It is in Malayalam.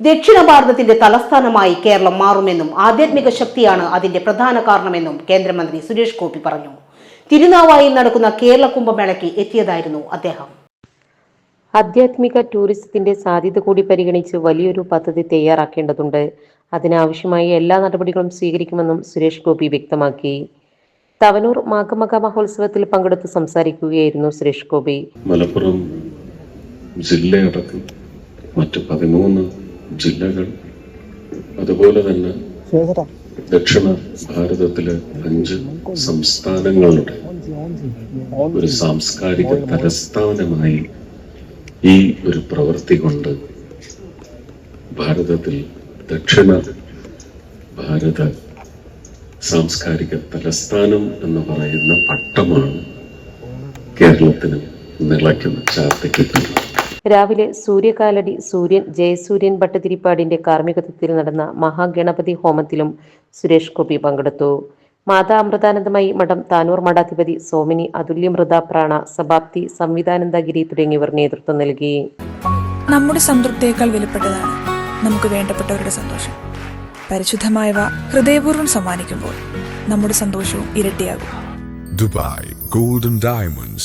ദക്ഷിണ ഭാരതത്തിന്റെ തലസ്ഥാനമായി കേരളം മാറുമെന്നും ആധ്യാത്മിക ശക്തിയാണ് അതിന്റെ പ്രധാന കാരണമെന്നും കേന്ദ്രമന്ത്രി സുരേഷ് ഗോപി പറഞ്ഞു. തിരുനാവായിൽ നടക്കുന്ന കേരള കുംഭമേളയ്ക്ക് എത്തിയതായിരുന്നു അദ്ദേഹം. ആധ്യാത്മിക ടൂറിസത്തിന്റെ സാധ്യത കൂടി പരിഗണിച്ച് വലിയൊരു പദ്ധതി തയ്യാറാക്കേണ്ടതുണ്ട്. അതിനാവശ്യമായ എല്ലാ നടപടികളും സ്വീകരിക്കുമെന്നും സുരേഷ് ഗോപി വ്യക്തമാക്കി. തവനൂർ മാഘമക മഹോത്സവത്തിൽ പങ്കെടുത്ത് സംസാരിക്കുകയായിരുന്നു സുരേഷ് ഗോപി. മലപ്പുറം ജില്ലയടക്കം മറ്റ് പതിമൂന്ന് ജില്ലകൾ. അതുപോലെ തന്നെ ദക്ഷിണ ഭാരതത്തിലെ അഞ്ച് സംസ്ഥാനങ്ങളുടെ ഒരു സാംസ്കാരിക തലസ്ഥാനമായി ഈ ഒരു പ്രവൃത്തി കൊണ്ട് ഭാരതത്തിൽ ദക്ഷിണ ഭാരത സാംസ്കാരിക തലസ്ഥാനം എന്ന് പറയുന്ന പട്ടമാണ് കേരളത്തിന് നിളയ്ക്കുന്ന ചാർത്തിക്കിട്ടുന്നത് രാവിലെ സൂര്യകാലടി സൂര്യൻ ജയസൂര്യൻ ഭട്ടതിരിപ്പാടിന്റെ കാർമ്മികത്വത്തിൽ നടന്ന മഹാഗണപതി ഹോമത്തിലും സുരേഷ് ഗോപി പങ്കെടുത്തു. മാതാ അമൃതാനന്ദമായി മഠം താനൂർ മഠാധിപതി സോമിനി അതുല്യമൃത പ്രാണ സബാപ്തി സംവിധാനന്ദഗിരി തുടങ്ങിയവർ നേതൃത്വം നൽകി. നമ്മുടെ സംതൃപ്തിയേക്കാൾ വിലപ്പെട്ടതാണ് നമുക്ക് വേണ്ടപ്പെട്ടവരുടെ സന്തോഷം. പരിശുദ്ധമായവ ഹൃദയപൂർവം സമ്മാനിക്കുമ്പോൾ നമ്മുടെ സന്തോഷവും ഇരട്ടിയാകും. Dubai golden Diamonds,